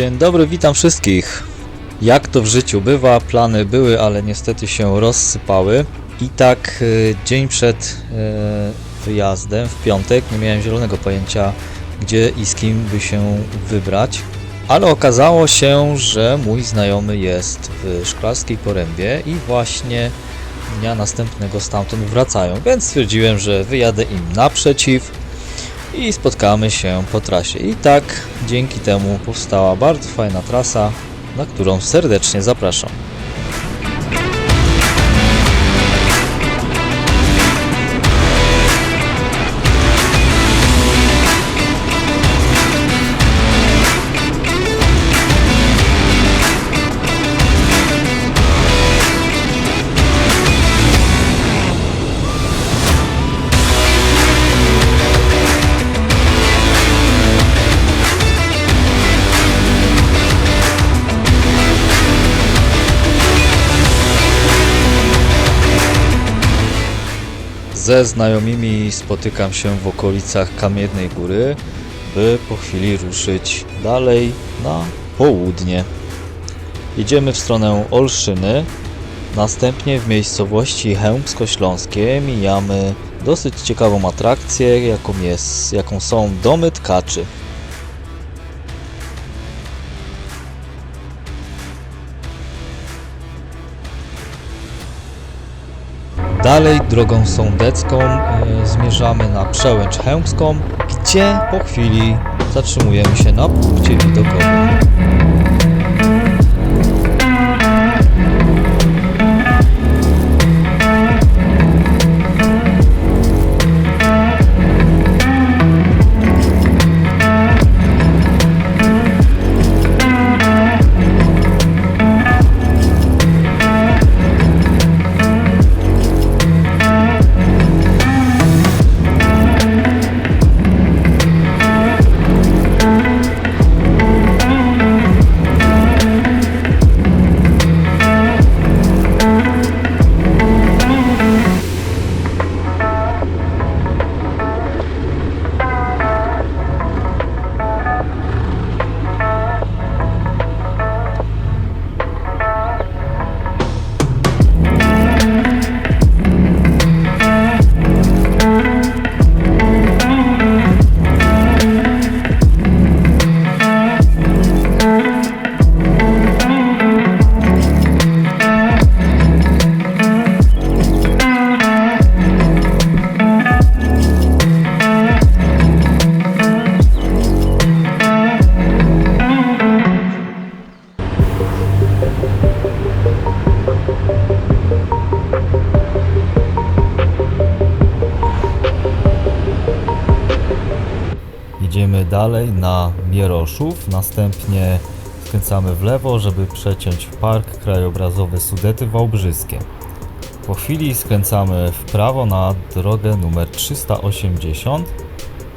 Dzień dobry, witam wszystkich. Jak to w życiu bywa, plany były, ale niestety się rozsypały. I tak y, dzień przed y, wyjazdem, w piątek, nie miałem zielonego pojęcia, gdzie i z kim by się wybrać. Ale okazało się, że mój znajomy jest w Szklarskiej Porębie i właśnie dnia następnego stamtąd wracają, więc stwierdziłem, że wyjadę im naprzeciw i spotkamy się po trasie. I tak dzięki temu powstała bardzo fajna trasa, na którą serdecznie zapraszam. Ze znajomymi spotykam się w okolicach Kamiennej Góry, by po chwili ruszyć dalej na południe. Jedziemy w stronę Olszyny, następnie w miejscowości Chełmsko-Śląskie mijamy dosyć ciekawą atrakcję, jaką, jest, jaką są domy tkaczy. Dalej drogą sądecką e, zmierzamy na przełęcz chełmską, gdzie po chwili zatrzymujemy się na punkcie widokowym. Idziemy dalej na Mieroszów, następnie skręcamy w lewo, żeby przeciąć Park Krajobrazowy Sudety Wałbrzyskie. Po chwili skręcamy w prawo na drogę numer 380,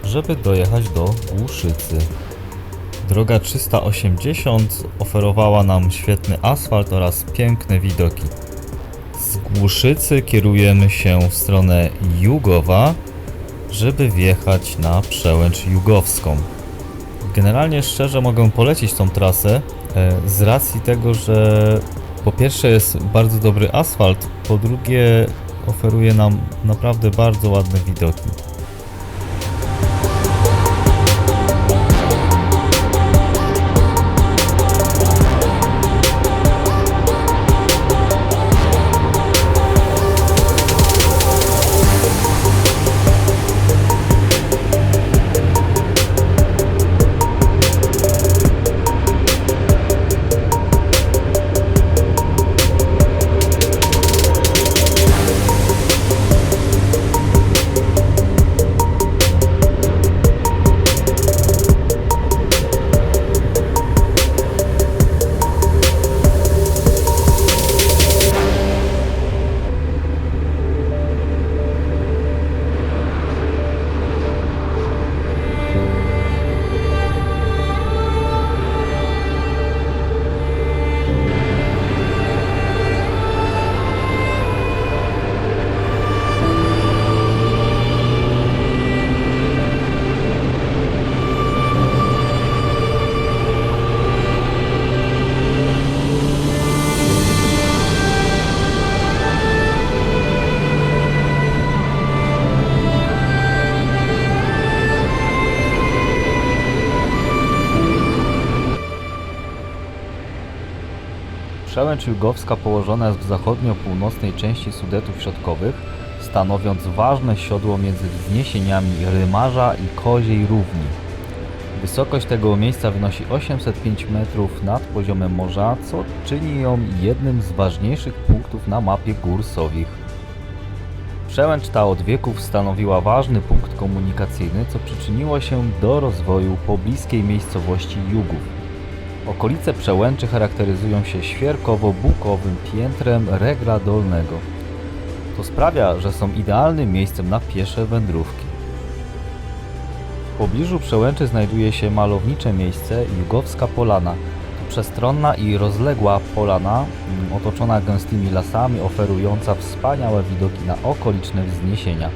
żeby dojechać do Głuszycy. Droga 380 oferowała nam świetny asfalt oraz piękne widoki. Z Głuszycy kierujemy się w stronę Jugowa, żeby wjechać na przełęcz jugowską. Generalnie szczerze mogę polecić tą trasę e, z racji tego, że po pierwsze jest bardzo dobry asfalt, po drugie oferuje nam naprawdę bardzo ładne widoki. Przełęcz Jugowska położona jest w zachodnio-północnej części Sudetów Środkowych, stanowiąc ważne siodło między wzniesieniami Rymarza i Koziej Równi. Wysokość tego miejsca wynosi 805 metrów nad poziomem morza, co czyni ją jednym z ważniejszych punktów na mapie gór Sowich. Przełęcz ta od wieków stanowiła ważny punkt komunikacyjny, co przyczyniło się do rozwoju pobliskiej miejscowości Jugów. Okolice Przełęczy charakteryzują się świerkowo-bukowym piętrem regla dolnego. To sprawia, że są idealnym miejscem na piesze wędrówki. W pobliżu Przełęczy znajduje się malownicze miejsce Jugowska Polana. To przestronna i rozległa polana, mm, otoczona gęstymi lasami, oferująca wspaniałe widoki na okoliczne wzniesienia.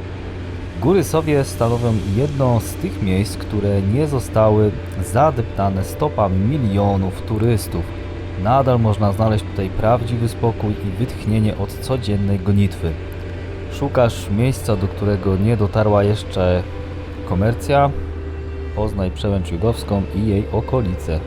Góry Sowie stanowią jedno z tych miejsc, które nie zostały zadeptane stopami milionów turystów. Nadal można znaleźć tutaj prawdziwy spokój i wytchnienie od codziennej gonitwy. Szukasz miejsca, do którego nie dotarła jeszcze komercja? Poznaj Przełęcz Jugowską i jej okolice.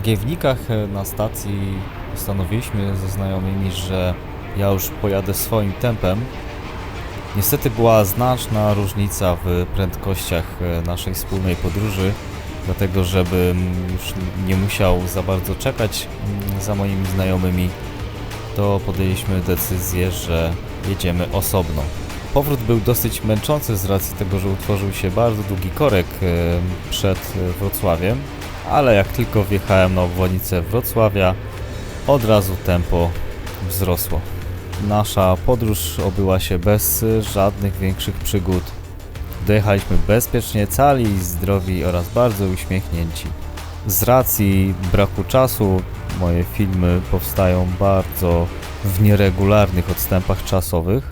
W Łagiewnikach e, na stacji postanowiliśmy ze znajomymi, że ja już pojadę swoim tempem. Niestety była znaczna różnica w prędkościach e, naszej wspólnej podróży, dlatego żebym już nie musiał za bardzo czekać mm, za moimi znajomymi, to podjęliśmy decyzję, że jedziemy osobno. Powrót był dosyć męczący z racji tego, że utworzył się bardzo długi korek e, przed Wrocławiem, ale jak tylko wjechałem na obwodnicę Wrocławia, od razu tempo wzrosło. Nasza podróż obyła się bez żadnych większych przygód. Dojechaliśmy bezpiecznie, cali zdrowi oraz bardzo uśmiechnięci. Z racji braku czasu moje filmy powstają bardzo w nieregularnych odstępach czasowych.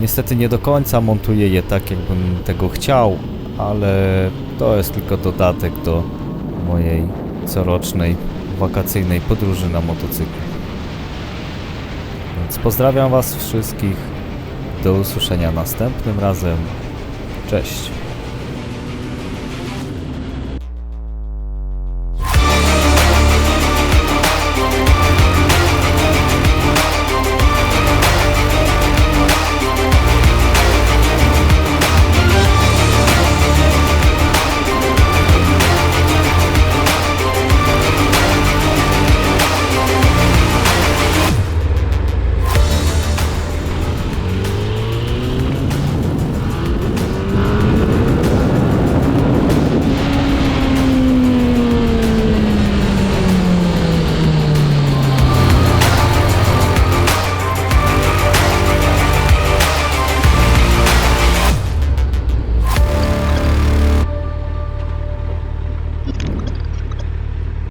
Niestety nie do końca montuję je tak, jakbym tego chciał, ale to jest tylko dodatek do mojej corocznej wakacyjnej podróży na motocyklu. Więc pozdrawiam Was wszystkich. Do usłyszenia następnym razem. Cześć.